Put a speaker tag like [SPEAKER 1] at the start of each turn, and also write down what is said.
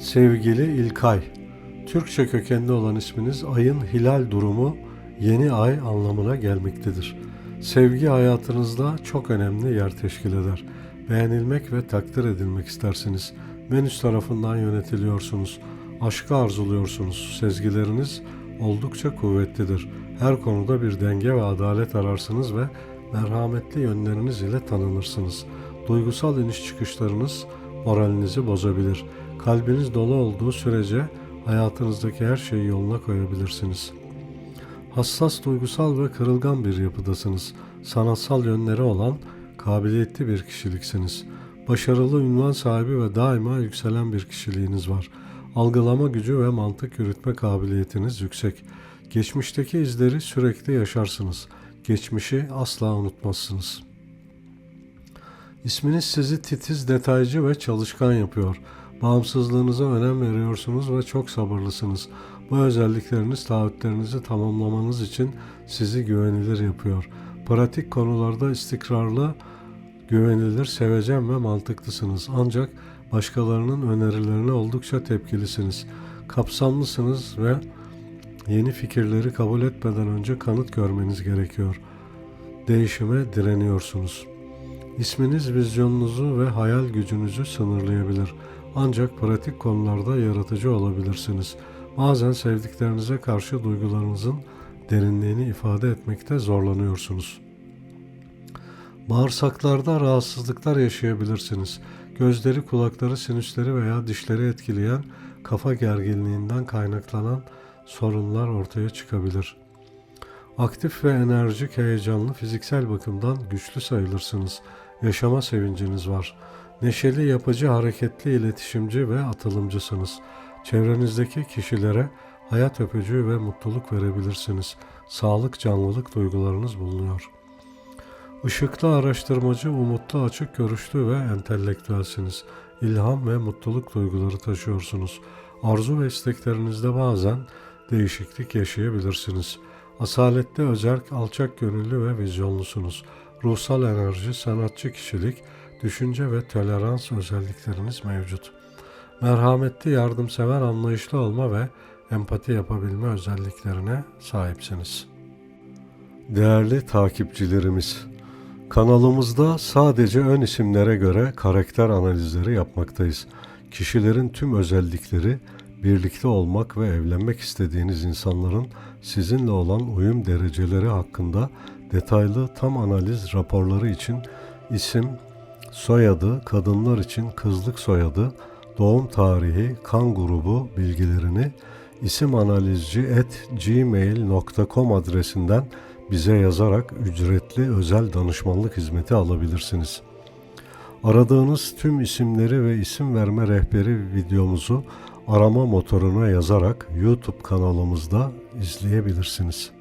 [SPEAKER 1] Sevgili İlkay, Türkçe kökenli olan isminiz ayın hilal durumu yeni ay anlamına gelmektedir. Sevgi hayatınızda çok önemli yer teşkil eder. Beğenilmek ve takdir edilmek istersiniz. Venüs tarafından yönetiliyorsunuz. Aşkı arzuluyorsunuz. Sezgileriniz oldukça kuvvetlidir. Her konuda bir denge ve adalet ararsınız ve merhametli yönleriniz ile tanınırsınız. Duygusal iniş çıkışlarınız moralinizi bozabilir. Kalbiniz dolu olduğu sürece hayatınızdaki her şeyi yoluna koyabilirsiniz. Hassas, duygusal ve kırılgan bir yapıdasınız. Sanatsal yönleri olan kabiliyetli bir kişiliksiniz. Başarılı ünvan sahibi ve daima yükselen bir kişiliğiniz var. Algılama gücü ve mantık yürütme kabiliyetiniz yüksek. Geçmişteki izleri sürekli yaşarsınız. Geçmişi asla unutmazsınız. İsminiz sizi titiz, detaycı ve çalışkan yapıyor. Bağımsızlığınıza önem veriyorsunuz ve çok sabırlısınız. Bu özellikleriniz taahhütlerinizi tamamlamanız için sizi güvenilir yapıyor. Pratik konularda istikrarlı, güvenilir, sevecen ve mantıklısınız. Ancak başkalarının önerilerine oldukça tepkilisiniz. Kapsamlısınız ve yeni fikirleri kabul etmeden önce kanıt görmeniz gerekiyor. Değişime direniyorsunuz. İsminiz vizyonunuzu ve hayal gücünüzü sınırlayabilir. Ancak pratik konularda yaratıcı olabilirsiniz. Bazen sevdiklerinize karşı duygularınızın derinliğini ifade etmekte zorlanıyorsunuz. Bağırsaklarda rahatsızlıklar yaşayabilirsiniz. Gözleri, kulakları, sinüsleri veya dişleri etkileyen kafa gerginliğinden kaynaklanan sorunlar ortaya çıkabilir. Aktif ve enerjik, heyecanlı, fiziksel bakımdan güçlü sayılırsınız. Yaşama sevinciniz var. Neşeli, yapıcı, hareketli, iletişimci ve atılımcısınız. Çevrenizdeki kişilere hayat öpücüğü ve mutluluk verebilirsiniz. Sağlık, canlılık duygularınız bulunuyor. Işıklı, araştırmacı, umutlu, açık görüşlü ve entelektüelsiniz. İlham ve mutluluk duyguları taşıyorsunuz. Arzu ve isteklerinizde bazen değişiklik yaşayabilirsiniz. Asaletli, özerk, alçak gönüllü ve vizyonlusunuz. Ruhsal enerji, sanatçı kişilik, düşünce ve tolerans özellikleriniz mevcut. Merhametli, yardımsever, anlayışlı olma ve empati yapabilme özelliklerine sahipsiniz. Değerli takipçilerimiz, kanalımızda sadece ön isimlere göre karakter analizleri yapmaktayız. Kişilerin tüm özellikleri, birlikte olmak ve evlenmek istediğiniz insanların sizinle olan uyum dereceleri hakkında detaylı tam analiz raporları için isim, soyadı, kadınlar için kızlık soyadı, doğum tarihi, kan grubu bilgilerini isimanalizci@gmail.com adresinden bize yazarak ücretli özel danışmanlık hizmeti alabilirsiniz. Aradığınız tüm isimleri ve isim verme rehberi videomuzu arama motoruna yazarak YouTube kanalımızda izleyebilirsiniz.